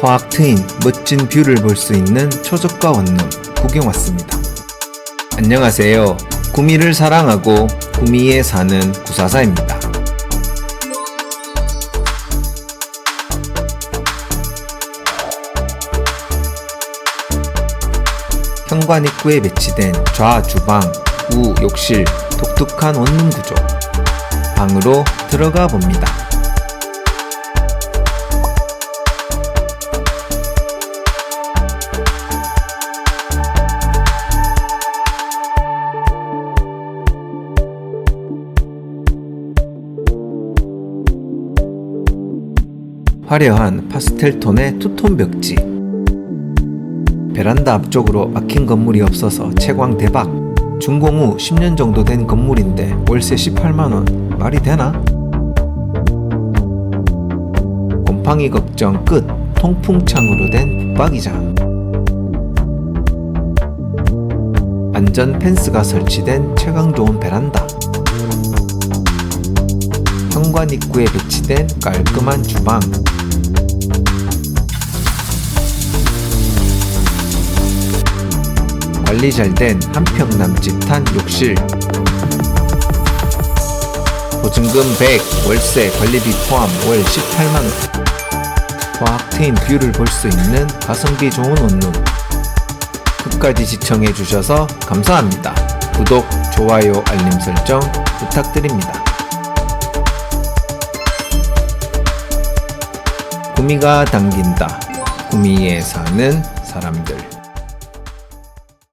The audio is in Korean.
화학 트인 멋진 뷰를 볼 수 있는 초저가 원룸 구경 왔습니다. 안녕하세요. 구미를 사랑하고 구미에 사는 구사사입니다. 현관 입구에 배치된 좌 주방, 우 욕실, 독특한 원룸 구조. 방으로 들어가 봅니다. 화려한 파스텔 톤의 투톤 벽지. 베란다 앞쪽으로 막힌 건물이 없어서 채광 대박. 준공 후 10년 정도 된 건물인데 월세 18만원. 말이 되나? 곰팡이 걱정 끝. 통풍창으로 된 붙박이장. 안전 펜스가 설치된 채광 좋은 베란다. 현관 입구에 배치된 깔끔한 주방. 관리 잘 된 한평 남짓한 욕실. 보증금 100, 월세 관리비 포함 월 18만원. 화학 트인 뷰를 볼 수 있는 가성비 좋은 원룸. 끝까지 시청해 주셔서 감사합니다. 구독, 좋아요, 알림 설정 부탁드립니다. 구미가 당긴다. 구미에 사는 사람들.